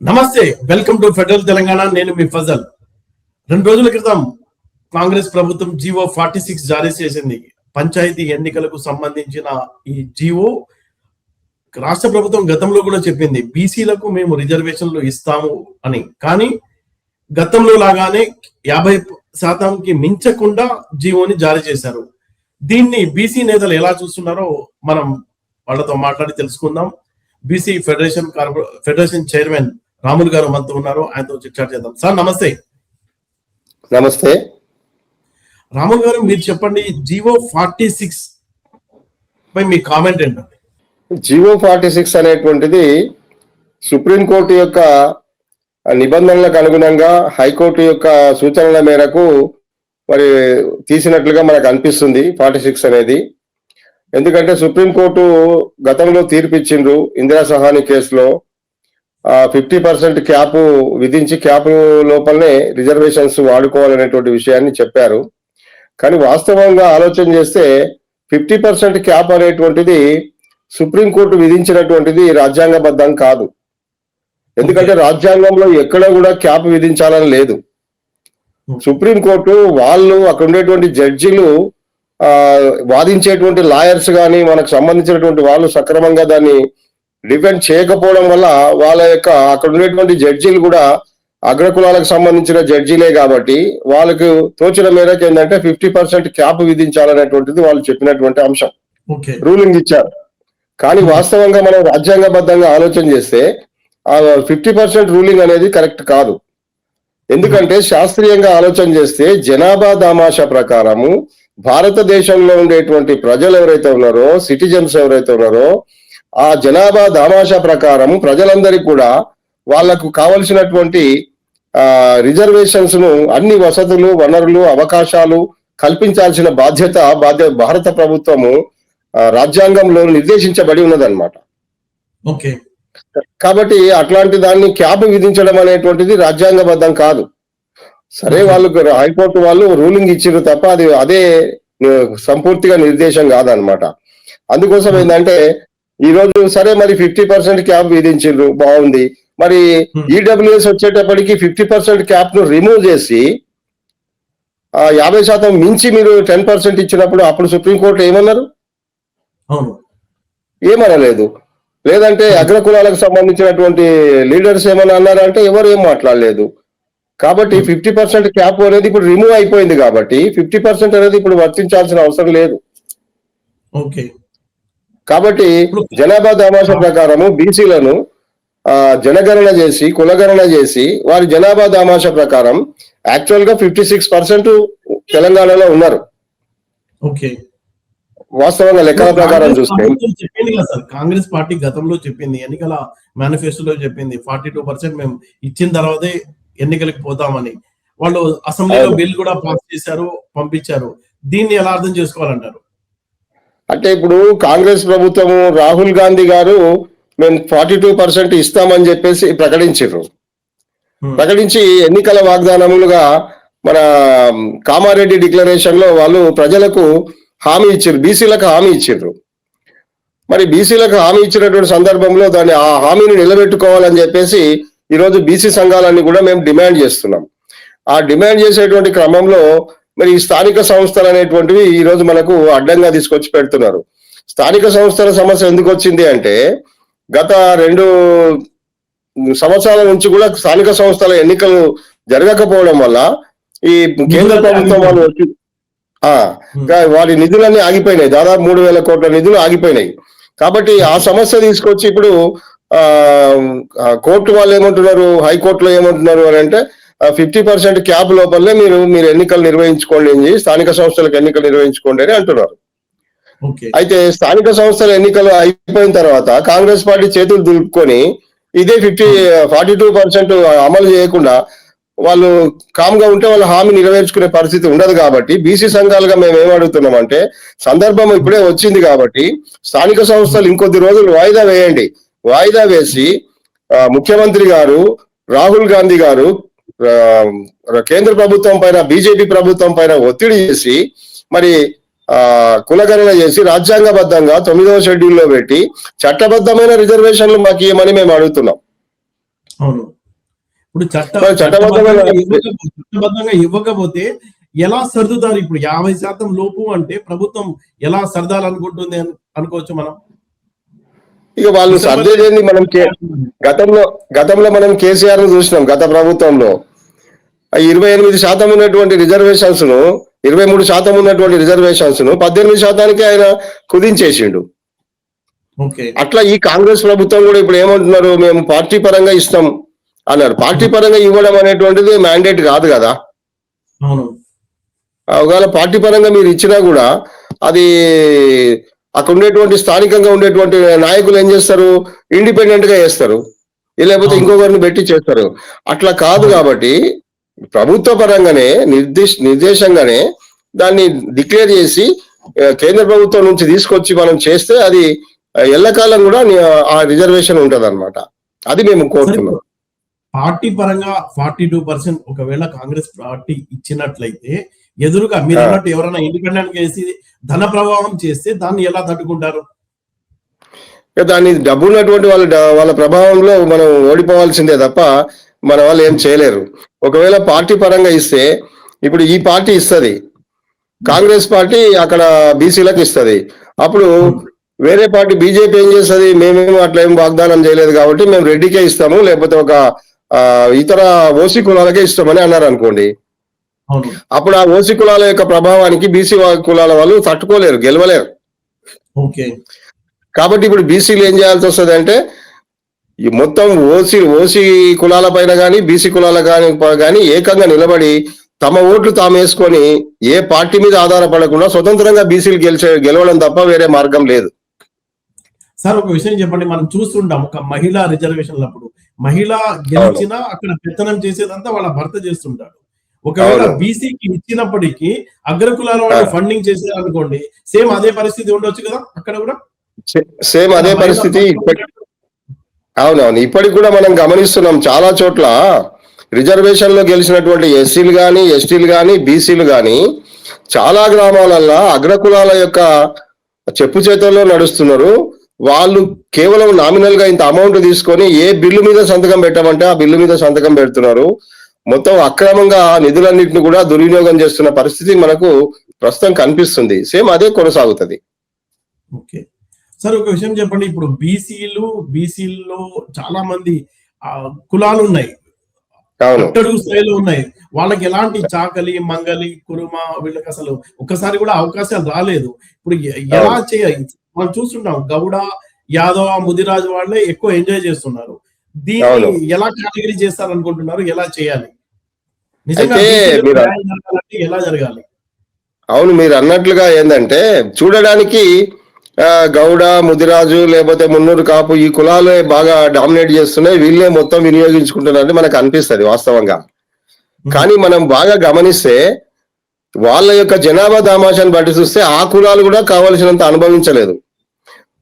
నమస్తే welcome to federal Telangana. నేను మీ ఫజల్. రెండు రోజుల క్రితం కాంగ్రెస్ ప్రభుత్వం జీవో ఫార్టీ సిక్స్ జారీ చేసింది. పంచాయతీ ఎన్నికలకు సంబంధించిన ఈ జీవో రాష్ట్ర ప్రభుత్వం గతంలో కూడా చెప్పింది బీసీలకు మేము రిజర్వేషన్లు ఇస్తాము అని. కానీ గతంలో లాగానే యాభై శాతంకి మించకుండా జీవోని జారీ చేశారు. దీన్ని బీసీ నేతలు ఎలా చూస్తున్నారో మనం వాళ్ళతో మాట్లాడి తెలుసుకుందాం. బీసీ ఫెడరేషన్ కార్పొ ఫెడరేషన్ చైర్మన్ రాములు గారు మనతో ఉన్నారు. ఆయనతో చిట్చాట్ చేద్దాం. సార్ నమస్తే. నమస్తే. రాములు గారు మీరు చెప్పండి జీవో ఫార్టీ సిక్స్ పై మీ కామెంట్ ఏంటండి? జియో ఫార్టీ సిక్స్ అనేటువంటిది సుప్రీంకోర్టు యొక్క నిబంధనలకు అనుగుణంగా హైకోర్టు యొక్క సూచనల మేరకు మరి తీసినట్లుగా మనకు అనిపిస్తుంది ఫార్టీ సిక్స్ అనేది. ఎందుకంటే సుప్రీంకోర్టు గతంలో తీర్పిచ్చిండ్రు ఇందిరా సహాని కేసులో. ఫిఫ్టీ పర్సెంట్ క్యాప్ విధించి క్యాప్ లోపలనే రిజర్వేషన్స్ వాడుకోవాలనేటువంటి విషయాన్ని చెప్పారు. కానీ వాస్తవంగా ఆలోచన చేస్తే ఫిఫ్టీ పర్సెంట్ క్యాప్ అనేటువంటిది సుప్రీంకోర్టు విధించినటువంటిది రాజ్యాంగబద్ధం కాదు. ఎందుకంటే రాజ్యాంగంలో ఎక్కడ కూడా క్యాప్ విధించాలని లేదు. సుప్రీంకోర్టు వాళ్ళు అక్కడ ఉండేటువంటి జడ్జిలు ఆ వాదించేటువంటి లాయర్స్ కానీ మనకు సంబంధించినటువంటి వాళ్ళు సక్రమంగా దాన్ని డిఫెండ్ చేయకపోవడం వల్ల వాళ్ళ యొక్క అక్కడ ఉండేటువంటి జడ్జీలు కూడా అగ్రకులాలకు సంబంధించిన జడ్జీలే కాబట్టి వాళ్ళకు తోచిన మేరకు ఏంటంటే ఫిఫ్టీ పర్సెంట్ క్యాప్ విధించాలనేటువంటిది వాళ్ళు చెప్పినటువంటి అంశం. రూలింగ్ ఇచ్చారు. కానీ వాస్తవంగా మనం రాజ్యాంగబద్ధంగా ఆలోచన చేస్తే ఆ ఫిఫ్టీ పర్సెంట్ రూలింగ్ అనేది కరెక్ట్ కాదు. ఎందుకంటే శాస్త్రీయంగా ఆలోచన చేస్తే జనాభా దామాషా ప్రకారము భారతదేశంలో ఉండేటువంటి ప్రజలు ఎవరైతే ఉన్నారో సిటిజన్స్ ఎవరైతే ఉన్నారో ఆ జనాభా దామాషా ప్రకారం ప్రజలందరికీ కూడా వాళ్ళకు కావలసినటువంటి ఆ రిజర్వేషన్స్ను అన్ని వసతులు వనరులు అవకాశాలు కల్పించాల్సిన బాధ్యత బాధ్య భారత ప్రభుత్వము రాజ్యాంగంలో నిర్దేశించబడి ఉన్నదన్నమాట. ఓకే. కాబట్టి అట్లాంటి దాన్ని క్యాప్ విధించడం అనేటువంటిది రాజ్యాంగబద్ధం కాదు. సరే వాళ్ళు హైకోర్టు వాళ్ళు రూలింగ్ ఇచ్చిర్రు తప్ప అది అదే సంపూర్తిగా నిర్దేశం కాదనమాట అందుకోసం ఏంటంటే ఈ రోజు సరే మరి ఫిఫ్టీ పర్సెంట్ క్యాప్ విధించిండ్రు బాగుంది. మరి Hmm. ఈడబ్ల్యూఎస్ వచ్చేటప్పటికి ఫిఫ్టీ పర్సెంట్ క్యాప్ను రిమూవ్ చేసి ఆ యాభై శాతం మించి మీరు టెన్ పర్సెంట్ ఇచ్చినప్పుడు అప్పుడు సుప్రీంకోర్టు ఏమన్నారు? ఏమనలేదు. లేదంటే అగ్రకులాలకు సంబంధించినటువంటి లీడర్స్ ఏమన్నా అన్నారంటే ఎవరు ఏం మాట్లాడలేదు. కాబట్టి ఫిఫ్టీ పర్సెంట్ క్యాప్ అనేది ఇప్పుడు రిమూవ్ అయిపోయింది కాబట్టి ఫిఫ్టీ పర్సెంట్ అనేది ఇప్పుడు వర్తించాల్సిన అవసరం లేదు. ఓకే. కాబట్టి జనాభా దామాషా ప్రకారము బీసీలను ఆ, జనగణన చేసి కులగణన చేసి వారి జనాభా దామాషా ప్రకారం యాక్చువల్గా ఫిఫ్టీ సిక్స్ పర్సెంట్ తెలంగాణలో ఉన్నారు. ఓకే. వాస్తవంగా లెక్కల ప్రకారం చూస్తే. చెప్పింది కదా సార్. కాంగ్రెస్ పార్టీ గతంలో చెప్పింది ఎన్నికల మేనిఫెస్టోలో చెప్పింది. ఫార్టీ టూ పర్సెంట్ మేము ఇచ్చిన తర్వాతే ఎన్నికలకు పోతామని. వాళ్ళు అసెంబ్లీలో. బిల్ కూడా పాస్ చేశారు పంపించారు. దీన్ని ఎలా అర్థం చేసుకోవాలంటారు? అంటే ఇప్పుడు కాంగ్రెస్ ప్రభుత్వము రాహుల్ గాంధీ గారు మేము ఫార్టీ టూ పర్సెంట్ ఇస్తామని చెప్పేసి ప్రకటించారు Hmm. ప్రకటించి ఎన్నికల వాగ్దానములుగా మన కామారెడ్డి డిక్లరేషన్లో వాళ్ళు ప్రజలకు హామీ ఇచ్చారు బీసీలకు హామీ ఇచ్చారు మరి బీసీలకు హామీ ఇచ్చినటువంటి సందర్భంలో దాన్ని ఆ హామీని నిలబెట్టుకోవాలని చెప్పేసి ఈరోజు బీసీ సంఘాలన్నీ కూడా మేము డిమాండ్ చేస్తున్నాం. ఆ డిమాండ్ చేసేటువంటి క్రమంలో మరి ఈ స్థానిక సంస్థలు అనేటువంటివి ఈ రోజు మనకు అడ్డంగా తీసుకొచ్చి పెడుతున్నారు. స్థానిక సంస్థల సమస్య ఎందుకు వచ్చింది అంటే గత రెండు సంవత్సరాల నుంచి కూడా స్థానిక సంస్థల ఎన్నికలు జరగకపోవడం వల్ల ఈ కేంద్ర ప్రభుత్వం వాళ్ళు వచ్చి వారి నిధులన్నీ ఆగిపోయినాయి. దాదాపు మూడు వేల కోట్ల నిధులు ఆగిపోయినాయి. కాబట్టి ఆ సమస్య తీసుకొచ్చి ఇప్పుడు కోర్టు వాళ్ళు ఏమంటున్నారు? హైకోర్టులో ఏమంటున్నారు అని అంటే ఫిఫ్టీ పర్సెంట్ క్యాప్ లోపలనే మీరు మీరు ఎన్నికలు నిర్వహించుకోండి అని స్థానిక సంస్థలకు ఎన్నికలు నిర్వహించుకోండి అని అంటున్నారు. అయితే స్థానిక సంస్థల ఎన్నికలు అయిపోయిన తర్వాత కాంగ్రెస్ పార్టీ చేతులు దులుపుకొని ఇదే ఫిఫ్టీ ఫార్టీ టూ పర్సెంట్ అమలు చేయకుండా వాళ్ళు కామ్గా ఉంటే వాళ్ళ హామీ నెరవేర్చుకునే పరిస్థితి ఉండదు కాబట్టి బీసీ సంఘాలుగా మేము ఏం అడుగుతున్నామంటే సందర్భం ఇప్పుడే వచ్చింది కాబట్టి స్థానిక సంస్థలు ఇంకొద్ది రోజులు వాయిదా వేయండి. వాయిదా వేసి ముఖ్యమంత్రి గారు రాహుల్ గాంధీ గారు కేంద్ర ప్రభుత్వం పైన బీజేపీ ప్రభుత్వం పైన ఒత్తిడి చేసి మరి ఆ కులగణన చేసి రాజ్యాంగబద్ధంగా తొమ్మిదవ షెడ్యూల్లో పెట్టి చట్టబద్ధమైన రిజర్వేషన్లు మాకు ఇవ్వమని మేము అడుగుతున్నాం. అవును. ఇప్పుడు చట్ట మరి చట్టబద్ధంగా ఇవ్వకపోతే- ఎలా సర్దుతారు ఇప్పుడు? యాభై శాతం లోపు అంటే ప్రభుత్వం ఎలా సర్దాలనుకుంటుంది అని అనుకోవచ్చు మనం? ఇక వాళ్ళు సర్దేదేంది మనం గతంలో గతంలో మనం కేసీఆర్ను చూసినాం గత ప్రభుత్వంలో. ఇరవై ఎనిమిది శాతం ఉన్నటువంటి రిజర్వేషన్స్ను ఇరవై మూడు శాతం ఉన్నటువంటి రిజర్వేషన్స్ను పద్దెనిమిది శాతానికి ఆయన కుదించేసిండు. అట్లా ఈ కాంగ్రెస్ ప్రభుత్వం కూడా ఇప్పుడు ఏమంటున్నారు మేము పార్టీ పరంగా ఇస్తాం అన్నారు. పార్టీ పరంగా ఇవ్వడం అనేటువంటిది మ్యాండేట్ కాదు కదా. ఒకవేళ పార్టీ పరంగా మీరు ఇచ్చినా కూడా అది అక్కడ ఉండేటువంటి స్థానికంగా ఉండేటువంటి నాయకులు ఏం చేస్తారు? ఇండిపెండెంట్గా చేస్తారు లేకపోతే. ఇంకొకరిని పెట్టి చేస్తారు. అట్లా కాదు కాబట్టి ప్రభుత్వ పరంగానే నిర్దేశ నిర్దేశంగానే దాన్ని డిక్లేర్ చేసి కేంద్ర ప్రభుత్వం నుంచి తీసుకొచ్చి మనం చేస్తే అది ఎల్లకాలం కూడా ఆ రిజర్వేషన్ ఉంటది అది మేము కోరుతున్నాం. పార్టీ పరంగా ఫార్టీ టూ పర్సెంట్ ఒకవేళ కాంగ్రెస్ పార్టీ ఇచ్చినట్లయితే ఎదురుగా మీరు. అన్నట్టు ఎవరైనా ఇండిపెండెంట్ చేసి ధన ప్రభావం చేస్తే దాన్ని ఎలా తట్టుకుంటారు? దాన్ని డబ్బు ఉన్నటువంటి వాళ్ళ వాళ్ళ ప్రభావంలో మనం ఓడిపోవాల్సిందే తప్ప మన వాళ్ళు ఏం చేయలేరు. ఒకవేళ పార్టీ పరంగా ఇస్తే ఇప్పుడు ఈ పార్టీ ఇస్తది. కాంగ్రెస్ పార్టీ అక్కడ బీసీలకు ఇస్తది. అప్పుడు వేరే పార్టీ బీజేపీ ఏం చేస్తుంది? మేమేమో అట్లా ఏం వాగ్దానం చేయలేదు కాబట్టి మేము రెడ్డికే ఇస్తాము లేకపోతే ఒక ఇతర ఓసీ కులాలకే ఇస్తామని అన్నారు అనుకోండి. అప్పుడు ఆ ఓసీ కులాల యొక్క ప్రభావానికి బీసీ కులాల వాళ్ళు తట్టుకోలేరు గెలవలేరు. ఓకే. కాబట్టి ఇప్పుడు బీసీలు ఏం చేయాల్సి వస్తుంది అంటే ఈ మొత్తం ఓసీ ఓసీ కులాల పైన కానీ బీసీ కులాల కానీ కానీ ఏకంగా నిలబడి తమ ఓట్లు తాము వేసుకొని ఏ పార్టీ మీద ఆధారపడకుండా స్వతంత్రంగా బీసీలు గెలిచే గెలవడం తప్ప వేరే మార్గం లేదు. సార్ ఒక విషయం చెప్పండి. మనం చూస్తుంటాం ఒక మహిళా రిజర్వేషన్లు అప్పుడు. మహిళ గెలిచినా అక్కడ పెత్తనం చేసేదంతా వాళ్ళ భర్త చేస్తుంటాడు. ఒకవేళ. బీసీకి ఇచ్చినప్పటికీ అగ్రకులాల వాళ్ళు. ఫండింగ్ చేసేది అనుకోండి సేమ్ అదే పరిస్థితి ఉండొచ్చు కదా అక్కడ కూడా? సేమ్ అదే పరిస్థితి అవునవును. ఇప్పటికి కూడా మనం గమనిస్తున్నాం చాలా చోట్ల రిజర్వేషన్లో గెలిచినటువంటి ఎస్సీలు కానీ ఎస్టీలు కానీ బీసీలు కానీ చాలా గ్రామాలల్లో అగ్రకులాల యొక్క చెప్పు చేతుల్లో నడుస్తున్నారు. వాళ్ళు కేవలం నామినల్గా ఇంత అమౌంట్ తీసుకొని ఏ బిల్లు మీద సంతకం పెట్టమంటే ఆ బిల్లు మీద సంతకం పెడుతున్నారు. మొత్తం అక్రమంగా నిధులన్నింటిని కూడా దుర్వినియోగం చేస్తున్న పరిస్థితి మనకు ప్రస్తుతం కనిపిస్తుంది. సేమ్ అదే కొనసాగుతుంది. ఓకే. సార్ ఒక విషయం చెప్పండి. ఇప్పుడు బీసీలు బీసీల్లో చాలా మంది కులాలు ఉన్నాయి అట్టడుగు స్థాయిలో ఉన్నాయి. వాళ్ళకి ఎలాంటి చాకలి మంగలి కురుమ వీళ్ళకి అసలు ఒక్కసారి కూడా అవకాశాలు రాలేదు. ఇప్పుడు ఎలా చేయాలి మనం చూస్తుంటాం గౌడ యాదవ ముదిరాజు వాళ్ళే ఎక్కువ ఎంజాయ్ చేస్తున్నారు. దీన్ని. ఎలా కేటగిరీ చేస్తారు అనుకుంటున్నారు ఎలా చేయాలి? నిజంగా ఎలా జరగాలి? అవును మీరు అన్నట్లుగా ఏంటంటే చూడడానికి గౌడ ముదిరాజు లేకపోతే మున్నూరు కాపు ఈ కులాలే బాగా డామినేట్ చేస్తున్నాయి. వీళ్ళే మొత్తం వినియోగించుకుంటున్నారని మనకు అనిపిస్తది వాస్తవంగా. కానీ మనం బాగా గమనిస్తే వాళ్ళ యొక్క జనాభా దామాషాన్ని బట్టి చూస్తే ఆ కులాలు కూడా కావలసినంత అనుభవించలేదు.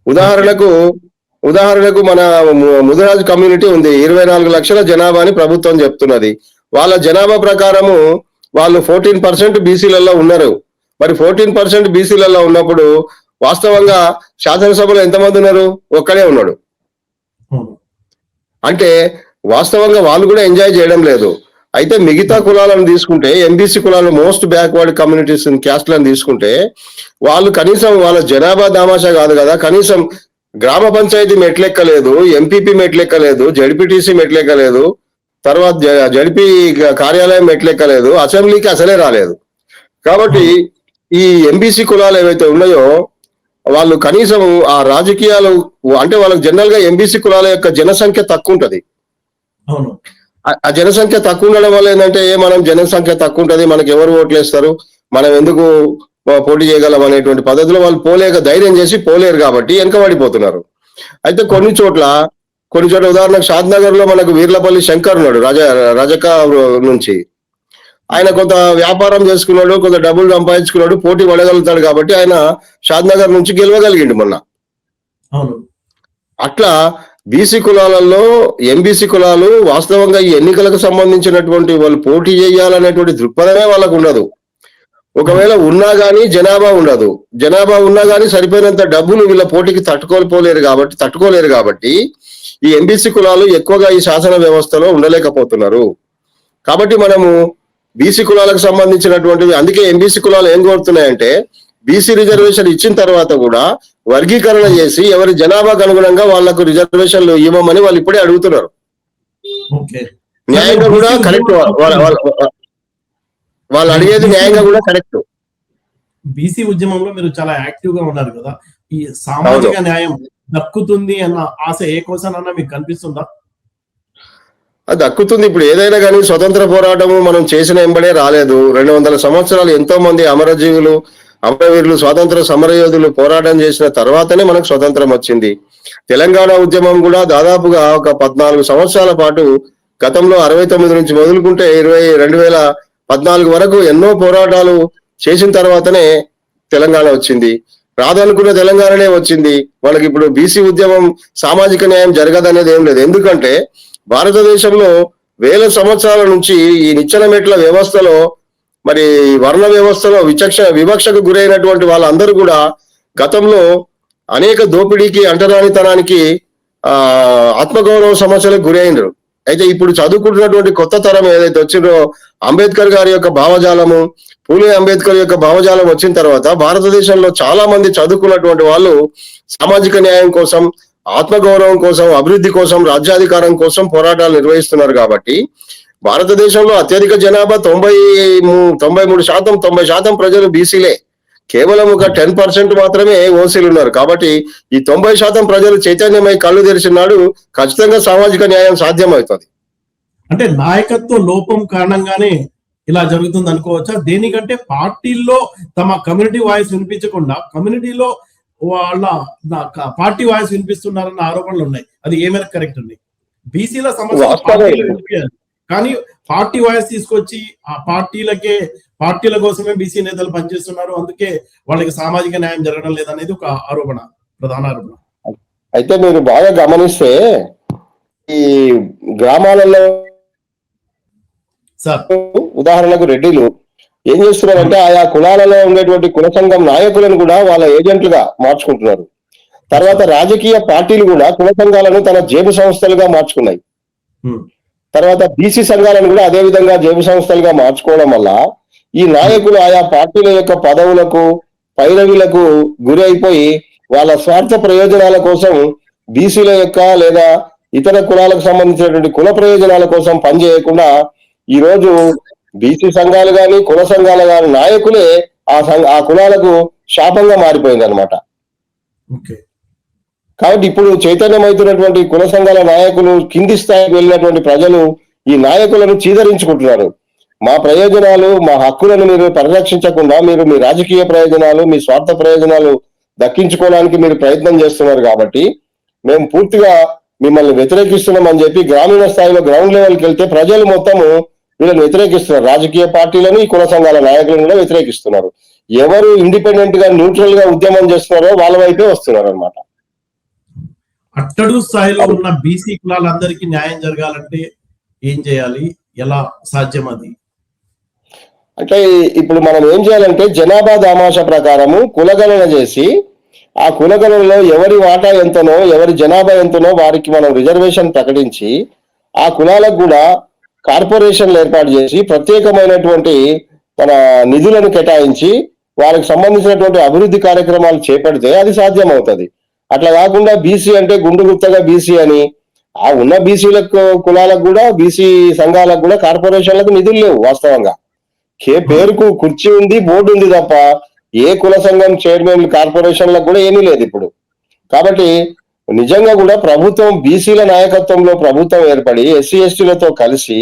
ఉదాహరణకు ఉదాహరణకు మన ము- ముదిరాజు కమ్యూనిటీ ఉంది. ఇరవై నాలుగు లక్షల జనాభా అని ప్రభుత్వం చెప్తున్నది. వాళ్ళ జనాభా ప్రకారము వాళ్ళు ఫోర్టీన్ పర్సెంట్ బీసీలలో ఉన్నారు. మరి ఫోర్టీన్ పర్సెంట్ బీసీలలో ఉన్నప్పుడు వాస్తవంగా శాసనసభలో ఎంతమంది ఉన్నారు? ఒక్కడే ఉన్నాడు. అంటే వాస్తవంగా వాళ్ళు కూడా ఎంజాయ్ చేయడం లేదు. అయితే మిగతా కులాలను తీసుకుంటే ఎంబీసీ కులాలు మోస్ట్ బ్యాక్వర్డ్ కమ్యూనిటీస్ క్యాస్ట్లను తీసుకుంటే వాళ్ళు కనీసం వాళ్ళ జనాభా దామాషా కాదు కదా కనీసం గ్రామ పంచాయతీ మెట్లెక్కలేదు ఎంపీపీ మెట్లెక్కలేదు జడ్పీటీసీ మెట్లెక్కలేదు తర్వాత జ- జడ్పీ కార్యాలయం మెట్లెక్కలేదు అసెంబ్లీకి అసలే రాలేదు. కాబట్టి ఈ ఎంబీసీ కులాలు ఏవైతే ఉన్నాయో వాళ్ళు కనీసం ఆ రాజకీయాలు అంటే వాళ్ళకి జనరల్గా ఎంబీసీ కులాల యొక్క జనసంఖ్య తక్కువ ఉంటది ఆ- జనసంఖ్య తక్కువ ఉండడం వల్ల ఏంటంటే ఏ మనం జనసంఖ్య తక్కువ ఉంటది మనకి ఎవరు ఓట్లు వేస్తారు మనం ఎందుకు పోటీ చేయగలం అనేటువంటి పద్ధతిలో వాళ్ళు పోలేక ధైర్యం చేసి పోలేరు కాబట్టి వెనకబడిపోతున్నారు. అయితే కొన్ని చోట్ల కొన్ని చోట్ల ఉదాహరణకు షాద్ నగర్లో మనకు వీర్లపల్లి శంకర్ ఉన్నాడు రజ రజక నుంచి. ఆయన కొంత వ్యాపారం చేసుకున్నాడు కొంత డబ్బులు సంపాదించుకున్నాడు పోటీ పడగలుగుతాడు కాబట్టి ఆయన షాద్ నగర్ నుంచి గెలవగలిగిండు మొన్న. అట్లా బీసీ కులాలలో ఎంబీసీ కులాలు వాస్తవంగా ఈ ఎన్నికలకు సంబంధించినటువంటి వాళ్ళు పోటీ చేయాలనేటువంటి దృక్పథమే వాళ్ళకు ఉండదు. ఒకవేళ ఉన్నా గానీ జనాభా ఉండదు. జనాభా ఉన్నా గానీ సరిపోయినంత డబ్బులు వీళ్ళ పోటీకి తట్టుకోలేకపోలేరు కాబట్టి తట్టుకోలేరు కాబట్టి ఈ ఎంబీసీ కులాలు ఎక్కువగా ఈ శాసన వ్యవస్థలో ఉండలేకపోతున్నారు. కాబట్టి మనము బీసీ కులాలకు సంబంధించినటువంటివి. అందుకే ఎంబీసీ కులాలు ఏం కోరుతున్నాయంటే బీసీ రిజర్వేషన్ ఇచ్చిన తర్వాత కూడా వర్గీకరణ చేసి ఎవరి జనాభాకు అనుగుణంగా వాళ్ళకు రిజర్వేషన్లు ఇవ్వమని వాళ్ళు ఇప్పుడే అడుగుతున్నారు. న్యాయంగా కూడా కరెక్ట్. వాళ్ళు అడిగేది న్యాయంగా కూడా కరెక్ట్. బీసీ ఉద్యమంలో మీరు చాలా యాక్టివ్గా ఉన్నారు కదా. ఈ సామాజిక న్యాయం దక్కుతుంది అన్న ఆశ ఏ కోసానన్నా మీకు కనిపిస్తుందా? అది దక్కుతుంది. ఇప్పుడు ఏదైనా కానీ స్వతంత్ర పోరాటము మనం చేసిన ఎంబడే రాలేదు. రెండు వందల సంవత్సరాలు ఎంతో మంది అమరజీవులు అమరవీరులు స్వాతంత్ర సమరయోధులు పోరాటం చేసిన తర్వాతనే మనకు స్వతంత్రం వచ్చింది. తెలంగాణ ఉద్యమం కూడా దాదాపుగా ఒక పద్నాలుగు సంవత్సరాల పాటు గతంలో అరవై తొమ్మిది నుంచి మొదలుకుంటే ఇరవై రెండు వేల పద్నాలుగు వరకు ఎన్నో పోరాటాలు చేసిన తర్వాతనే తెలంగాణ వచ్చింది. రాదనుకున్న తెలంగాణనే వచ్చింది. వాళ్ళకి ఇప్పుడు బీసీ ఉద్యమం సామాజిక న్యాయం జరగదనేది ఏం లేదు. ఎందుకంటే భారతదేశంలో వేల సంవత్సరాల నుంచి ఈ నిచ్చెన మెట్ల వ్యవస్థలో మరి వర్ణ వ్యవస్థలో విచక్ష వివక్షకు గురైనటువంటి వాళ్ళందరూ కూడా గతంలో అనేక దోపిడీకి అంటరానితనానికి ఆ ఆత్మగౌరవ సమస్యలకు గురైనరు అయితే ఇప్పుడు చదువుకుంటున్నటువంటి కొత్త తరం ఏదైతే వచ్చిందో అంబేద్కర్ గారి యొక్క భావజాలము పూలే అంబేద్కర్ యొక్క భావజాలం వచ్చిన తర్వాత భారతదేశంలో చాలా మంది చదువుకున్నటువంటి వాళ్ళు సామాజిక న్యాయం కోసం ఆత్మగౌరవం కోసం అభివృద్ధి కోసం రాజ్యాధికారం కోసం పోరాటాలు నిర్వహిస్తున్నారు కాబట్టి భారతదేశంలో అత్యధిక జనాభా తొంభై తొంభై మూడు శాతం తొంభై శాతం ప్రజలు బీసీలే. కేవలం ఒక టెన్ పర్సెంట్ మాత్రమే ఓసీలు ఉన్నారు. కాబట్టి ఈ తొంభై శాతం ప్రజలు చైతన్యమై కళ్ళు తెరిచినాడు ఖచ్చితంగా సామాజిక న్యాయం సాధ్యమవుతుంది. అంటే నాయకత్వ లోపం కారణంగానే ఇలా జరుగుతుంది అనుకోవచ్చా? దేనికంటే పార్టీల్లో తమ కమ్యూనిటీ వాయిస్ వినిపించకుండా కమ్యూనిటీలో వాళ్ళ పార్టీ వాయిస్ వినిపిస్తున్నారన్న ఆరోపణలు ఉన్నాయి. అది ఏ మేరకు కరెక్ట్ ఉంది? బీసీల సమస్య కానీ పార్టీ వాయిస్ తీసుకొచ్చి ఆ పార్టీలకే పార్టీల కోసమే బీసీ నేతలు పనిచేస్తున్నారు. అందుకే వాళ్ళకి సామాజిక న్యాయం జరగడం లేదనేది ఒక ఆరోపణ ప్రధాన ఆరోపణ. అయితే మీరు బాగా గమనిస్తే ఈ గ్రామాలలో సార్. ఉదాహరణకు రెడ్డిలు ఏం చేస్తున్నారంటే ఆయా కులాలలో ఉండేటువంటి కుల సంఘం నాయకులను కూడా వాళ్ళ ఏజెంట్లుగా మార్చుకుంటున్నారు తర్వాత రాజకీయ పార్టీలు కూడా కుల సంఘాలను తన జేబు సంస్థలుగా మార్చుకున్నాయి. తర్వాత బీసీ సంఘాలను కూడా అదే విధంగా జేబు సంస్థలుగా మార్చుకోవడం వల్ల ఈ నాయకులు ఆయా పార్టీల యొక్క పదవులకు పైరవిలకు గురి అయిపోయి వాళ్ళ స్వార్థ ప్రయోజనాల కోసం బీసీల యొక్క లేదా ఇతర కులాలకు సంబంధించినటువంటి కుల ప్రయోజనాల కోసం పనిచేయకుండా ఈ రోజు బీసీ సంఘాలు గాని కుల సంఘాలు గాని నాయకులే ఆ సంఘ ఆ కులాలకు శాపంగా మారిపోయింది అనమాట ఓకే. కాబట్టి ఇప్పుడు చైతన్యమవుతున్నటువంటి కుల సంఘాల నాయకులు కింది స్థాయికి వెళ్ళినటువంటి ప్రజలు ఈ నాయకులను చీదరించుకుంటున్నారు. మా ప్రయోజనాలు మా హక్కులను మీరు పరిరక్షించకుండా మీరు మీ రాజకీయ ప్రయోజనాలు మీ స్వార్థ ప్రయోజనాలు దక్కించుకోవడానికి మీరు ప్రయత్నం చేస్తున్నారు కాబట్టి మేము పూర్తిగా మిమ్మల్ని వ్యతిరేకిస్తున్నాం అని చెప్పి గ్రామీణ స్థాయిలో గ్రౌండ్ లెవెల్కి వెళ్తే ప్రజలు మొత్తము వీళ్ళని వ్యతిరేకిస్తున్నారు. రాజకీయ పార్టీలను ఈ కుల సంఘాల నాయకులను కూడా వ్యతిరేకిస్తున్నారు. ఎవరు ఇండిపెండెంట్గా న్యూట్రల్గా ఉద్యమం చేస్తున్నారో వాళ్ళ వైపే వస్తున్నారు అనమాట అట్టడు స్థాయిలో ఉన్న బీసీ కులాలందరికీ న్యాయం జరగాలంటే ఏం చేయాలి? ఎలా సాధ్యం అది? అంటే ఇప్పుడు మనం ఏం చేయాలంటే జనాభా దామాష ప్రకారము కులగణన చేసి ఆ కులగణనలో ఎవరి వాటా ఎంతనో ఎవరి జనాభా ఎంతనో వారికి మనం రిజర్వేషన్ ప్రకటించి ఆ కులాలకు కూడా కార్పొరేషన్లు ఏర్పాటు చేసి ప్రత్యేకమైనటువంటి తన నిధులను కేటాయించి వారికి సంబంధించినటువంటి అభివృద్ధి కార్యక్రమాలు చేపడితే అది సాధ్యం అవుతుంది అట్లా కాకుండా బీసీ అంటే గుండు గుత్తగా బీసీ అని ఆ ఉన్న బీసీలకు కులాలకు కూడా బీసీ సంఘాలకు కూడా కార్పొరేషన్లకు నిధులు లేవు వాస్తవంగా. కే పేరుకు కుర్చీ ఉంది బోర్డు ఉంది తప్ప ఏ కుల సంఘం చైర్మన్ కార్పొరేషన్లకు కూడా ఏమీ లేదు ఇప్పుడు. కాబట్టి నిజంగా కూడా ప్రభుత్వం బీసీల నాయకత్వంలో ప్రభుత్వం ఏర్పడి ఎస్సీ ఎస్టీలతో కలిసి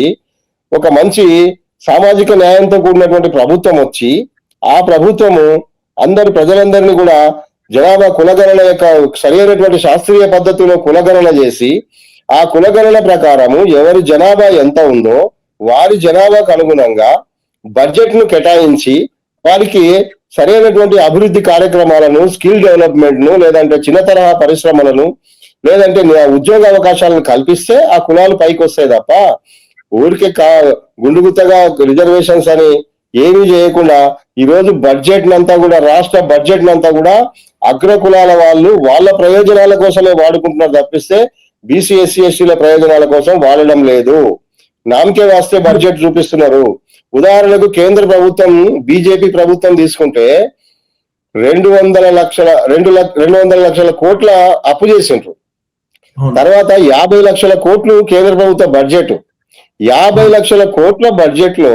ఒక మంచి సామాజిక న్యాయంతో కూడినటువంటి ప్రభుత్వం వచ్చి ఆ ప్రభుత్వము అందరు ప్రజలందరినీ కూడా జనాభా కులగణన యొక్క సరైనటువంటి శాస్త్రీయ పద్ధతిలో కులగణన చేసి ఆ కులగణన ప్రకారము ఎవరి జనాభా ఎంత ఉందో వారి జనాభాకు అనుగుణంగా బడ్జెట్ను కేటాయించి వారికి సరైనటువంటి అభివృద్ధి కార్యక్రమాలను స్కిల్ డెవలప్మెంట్ను లేదంటే చిన్న తరహా పరిశ్రమలను లేదంటే ఉద్యోగ అవకాశాలను కల్పిస్తే ఆ కులాలు పైకి వస్తాయి తప్ప ఊరికే కా గుండుగుత్తగా రిజర్వేషన్స్ అని ఏమీ చేయకుండా ఈరోజు బడ్జెట్ అంతా కూడా రాష్ట్ర బడ్జెట్ అంతా కూడా అగ్ర కులాల వాళ్ళు వాళ్ళ ప్రయోజనాల కోసమే వాడుకుంటున్నారు తప్పిస్తే బీసీ ఎస్సీ ఎస్టీల ప్రయోజనాల కోసం వాడడం లేదు. నామకే వాస్తే బడ్జెట్ చూపిస్తున్నారు. ఉదాహరణకు కేంద్ర ప్రభుత్వం బీజేపీ ప్రభుత్వం తీసుకుంటే రెండు వందల లక్షల రెండు లక్ష రెండు వందల లక్షల కోట్ల అప్పు చేసిండ్రు. తర్వాత యాభై లక్షల కోట్లు కేంద్ర ప్రభుత్వ బడ్జెట్. యాభై లక్షల కోట్ల బడ్జెట్లో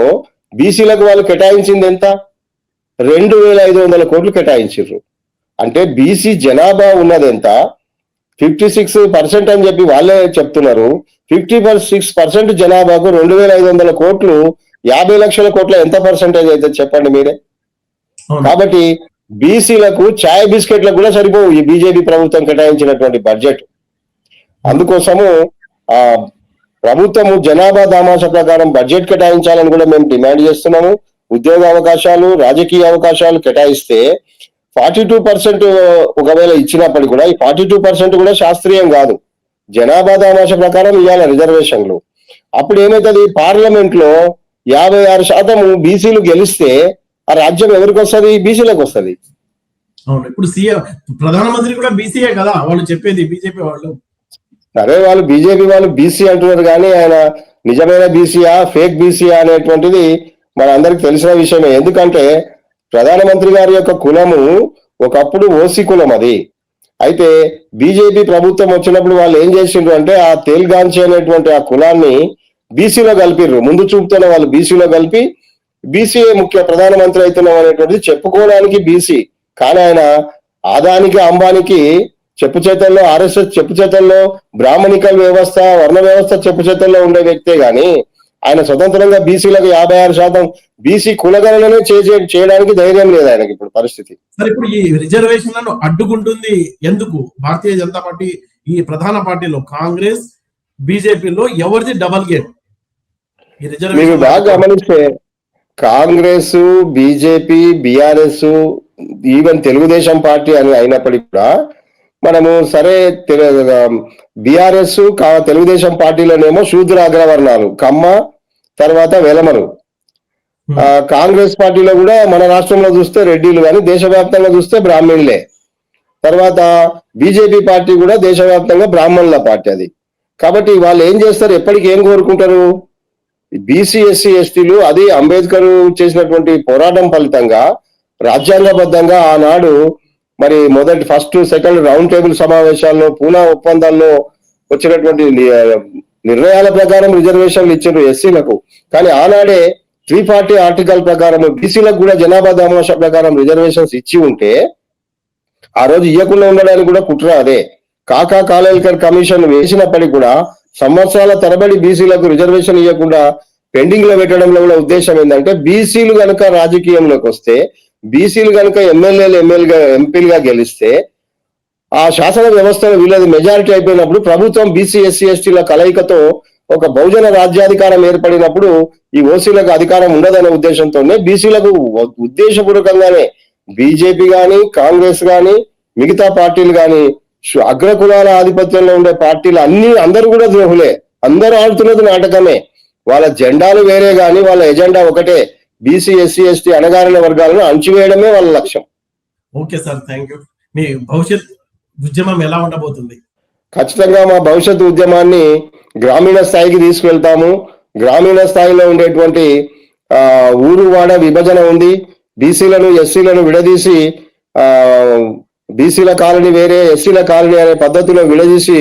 బీసీలకు వాళ్ళు కేటాయించింది ఎంత? రెండు వేల ఐదు వందల కోట్లు కేటాయించారు అంటే బీసీ జనాభా ఉన్నది ఎంత? ఫిఫ్టీ సిక్స్ పర్సెంట్ అని చెప్పి వాళ్ళే చెప్తున్నారు. ఫిఫ్టీ సిక్స్ పర్సెంట్ జనాభాకు రెండు వేల ఐదు వందల కోట్లు యాభై లక్షల కోట్ల ఎంత పర్సెంటేజ్ అయితే చెప్పండి మీరే? కాబట్టి బీసీలకు ఛాయ్ బిస్కెట్లకు కూడా సరిపోవు ఈ బీజేపీ ప్రభుత్వం కేటాయించినటువంటి బడ్జెట్. అందుకోసము ఆ ప్రభుత్వము జనాభా దామాష ప్రకారం బడ్జెట్ కేటాయించాలని కూడా మేము డిమాండ్ చేస్తున్నాము. ఉద్యోగ అవకాశాలు రాజకీయ అవకాశాలు కేటాయిస్తే ఫార్టీ టూ పర్సెంట్ ఒకవేళ ఇచ్చినప్పటికీ కూడా ఈ ఫార్టీ టూ పర్సెంట్ కూడా శాస్త్రీయం కాదు. జనాభా దామాష ప్రకారం ఇవ్వాలి రిజర్వేషన్లు. అప్పుడు ఏమవుతుంది పార్లమెంట్లో యాభై ఆరు శాతం బీసీలు గెలిస్తే ఆ రాజ్యం ఎవరికి వస్తుంది? బీసీలకు వస్తుంది. అవును ఇప్పుడు సీఎం ప్రధానమంత్రి కూడా బీసీఏ కదా? వాళ్ళు చెప్పేది బీజేపీ వాళ్ళు. సరే వాళ్ళు బీజేపీ వాళ్ళు బీసీ అంటున్నారు కానీ ఆయన నిజమైన బీసీయా ఫేక్ బీసీయా అనేటువంటిది మన అందరికి తెలిసిన విషయమే. ఎందుకంటే ప్రధానమంత్రి గారి యొక్క కులము ఒకప్పుడు ఓసీ కులం అది. అయితే బీజేపీ ప్రభుత్వం వచ్చినప్పుడు వాళ్ళు ఏం చేసిండ్రు అంటే ఆ తేల్గాంచి అనేటువంటి ఆ కులాన్ని బీసీలో కలిపిర్రు. ముందు చూపుతున్న వాళ్ళు బీసీలో కలిపి బీసీఏ ముఖ్య ప్రధానమంత్రి అవుతున్నాం అనేటువంటిది చెప్పుకోవడానికి బీసీ. కానీ ఆయన ఆదానికి అంబానికి చెప్పు చేతల్లో ఆర్ఎస్ఎస్ చెప్పు చేతల్లో బ్రాహ్మణికల్ వ్యవస్థ వర్ణ వ్యవస్థ చెప్పు చేతల్లో ఉండే వ్యక్తే గాని ఆయన స్వతంత్రంగా బీసీలకు యాభై ఆరు శాతం బీసీ కులగణననే చేసే చేయడానికి ధైర్యం లేదు ఆయనకి ఇప్పుడు పరిస్థితి. సరే ఇప్పుడు ఈ రిజర్వేషన్లను అడ్డుకుంటుంది ఎందుకు? భారతీయ జనతా పార్టీ ఈ ప్రధాన పార్టీలో కాంగ్రెస్ బీజేపీలో ఎవరిది డబల్ గేమ్ రిజర్వేషన్ బాగా గమనిస్తే Congress BJP BRS even Telugu Desam party అని అయినప్పటికీ కూడా మనము సరే బీఆర్ఎస్ తెలుగుదేశం పార్టీలోనేమో శూద్ర అగ్రవర్ణాలు కమ్మ తర్వాత వెలమరు. ఆ, కాంగ్రెస్ పార్టీలో కూడా మన రాష్ట్రంలో చూస్తే రెడ్డిలు కానీ దేశవ్యాప్తంగా చూస్తే బ్రాహ్మణులే. తర్వాత బీజేపీ పార్టీ కూడా దేశవ్యాప్తంగా బ్రాహ్మణుల పార్టీ అది. కాబట్టి వాళ్ళు ఏం చేస్తారు? ఎప్పటికి ఏం కోరుకుంటారు? బీసీ ఎస్సీ ఎస్టీలు అది అంబేద్కర్ చేసినటువంటి పోరాటం ఫలితంగా రాజ్యాంగబద్ధంగా ఆనాడు మరి మొదటి ఫస్ట్ సెకండ్ రౌండ్ టేబుల్ సమావేశాల్లో పూనా ఒప్పందాల్లో వచ్చినటువంటి ని- నిర్ణయాల ప్రకారం రిజర్వేషన్లు ఇచ్చారు ఎస్సీలకు. కానీ ఆనాడే త్రీ పార్టీ ఆర్టికల్ ప్రకారం బీసీలకు కూడా జనాభా దామాష ప్రకారం రిజర్వేషన్స్ ఇచ్చి ఉంటే ఆ రోజు ఇవ్వకుండా ఉండడానికి కూడా కుట్ర అదే. కాకా కాలేల్కర్ కమిషన్ వేసినప్పటికీ కూడా సంవత్సరాల తరబడి బీసీలకు రిజర్వేషన్ ఇవ్వకుండా పెండింగ్లో పెట్టడంలో కూడా ఉద్దేశం ఏంటంటే బీసీలు గనుక రాజకీయంలోకి వస్తే బీసీలు గనుక ఎమ్మెల్యేలు ఎమ్మెల్యేగా ఎంపీలుగా గెలిస్తే ఆ శాసన వ్యవస్థలో వీళ్ళది మెజారిటీ అయిపోయినప్పుడు ప్రభుత్వం బీసీ ఎస్సీ ఎస్టీల కలయికతో ఒక బహుజన రాజ్యాధికారం ఏర్పడినప్పుడు ఈ ఓసీలకు అధికారం ఉండదనే ఉద్దేశంతోనే బీసీలకు ఉద్దేశపూర్వకంగానే బీజేపీ కానీ కాంగ్రెస్ కానీ మిగతా పార్టీలు కానీ అగ్రకులాల ఆధిపత్యంలో ఉండే పార్టీలు అన్ని అందరూ కూడా ద్రోహులే. అందరూ ఆడుతున్నది నాటకమే. వాళ్ళ జెండాలు వేరే కానీ వాళ్ళ ఎజెండా ఒకటే. బీసీ ఎస్సీ ఎస్టీ అణగారిన వర్గాలను అణచివేయడమే వాళ్ళ లక్ష్యం. Okay sir thank you. మీ భవిష్యత్ ఉద్యమం ఎలా ఉండబోతుంది? ఖచ్చితంగా మా భవిష్యత్ ఉద్యమాన్ని గ్రామీణ స్థాయికి తీసుకెళ్తాము. గ్రామీణ స్థాయిలో ఉండేటువంటి ఆ ఊరు వాడ విభజన ఉంది. బీసీలను ఎస్సీలను విడదీసి ఆ బీసీల కాలనీ వేరే ఎస్సీల కాలనీ అనే పద్ధతిలో విడదీసి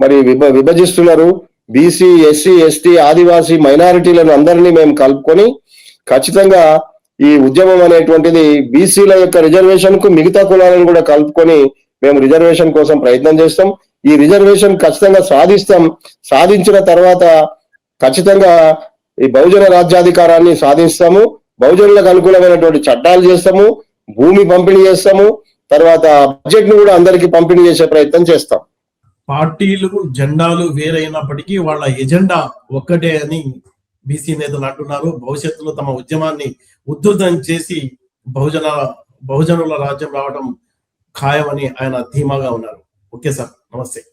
మరి విభ విభజిస్తున్నారు. బీసీ ఎస్సీ ఎస్టీ ఆదివాసీ మైనారిటీలను అందరినీ మేము కలుపుకొని ఖచ్చితంగా ఈ ఉద్యమం అనేటువంటిది బీసీల యొక్క రిజర్వేషన్కు మిగతా కులాలను కూడా కలుపుకొని మేము రిజర్వేషన్ కోసం ప్రయత్నం చేస్తాం. ఈ రిజర్వేషన్ ఖచ్చితంగా సాధిస్తాం. సాధించిన తర్వాత ఖచ్చితంగా ఈ బహుజన రాజ్యాధికారాన్ని సాధిస్తాము. బహుజనులకు అనుకూలమైనటువంటి చట్టాలు చేస్తాము. భూమి పంపిణీ చేస్తాము. తర్వాత బడ్జెట్ను కూడా అందరికీ పంపిణీ చేసే ప్రయత్నం చేస్తాం. పార్టీలు జెండాలు వేరైనప్పటికీ వాళ్ళ ఎజెండా ఒక్కటే అని బీసీ నేతలు అంటున్నారు. భవిష్యత్తులో తమ ఉద్యమాన్ని ఉద్ధృతం చేసి బహుజన బహుజనుల రాజ్యం రావడం ఖాయమని ఆయన ధీమాగా ఉన్నారు. Okay sir. నమస్తే.